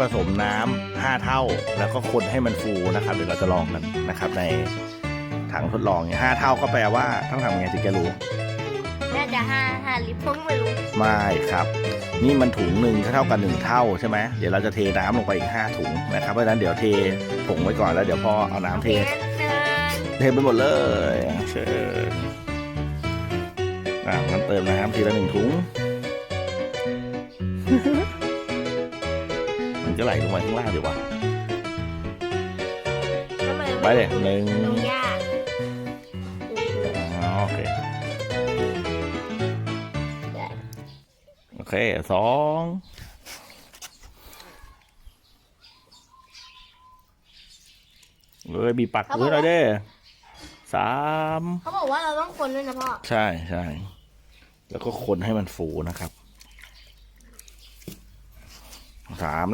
ผสมน้ำห้าเท่า แล้วก็คนให้มันฟูนะครับเดี๋ยวเราจะลองกันนะครับ ในถังทดลองเนี่ยห้าเท่าก็แปลว่าต้องทำยังไงถึงจะรู้น่าจะห้าห้าลิตรผมไม่รู้ไม่ครับ นี่มันถุงหนึ่งเท่ากันหนึ่งเท่าใช่ไหมเดี๋ยวเราจะเทน้ำลงไปอีกห้าถุงนะครับเพราะฉะนั้นเดี๋ยวเทผงไว้ก่อนแล้วเดี๋ยวพอเอาน้ำเทเทไปหมดเลยเชิญอะมันเติมน้ำทีละหนึ่งถุง มันจะไหลลงมาข้างล่างเดี๋ยววะไปเลยหนึ่งลงยากอ๋อโอเคโอเคสองเอ้ยมีปักด้วยหน่อยเด้สามเขาบอกว่าเราต้องคนด้วยนะพ่อ ใช่ใช่แล้วก็คนให้มันฟูนะครับสามแล้ว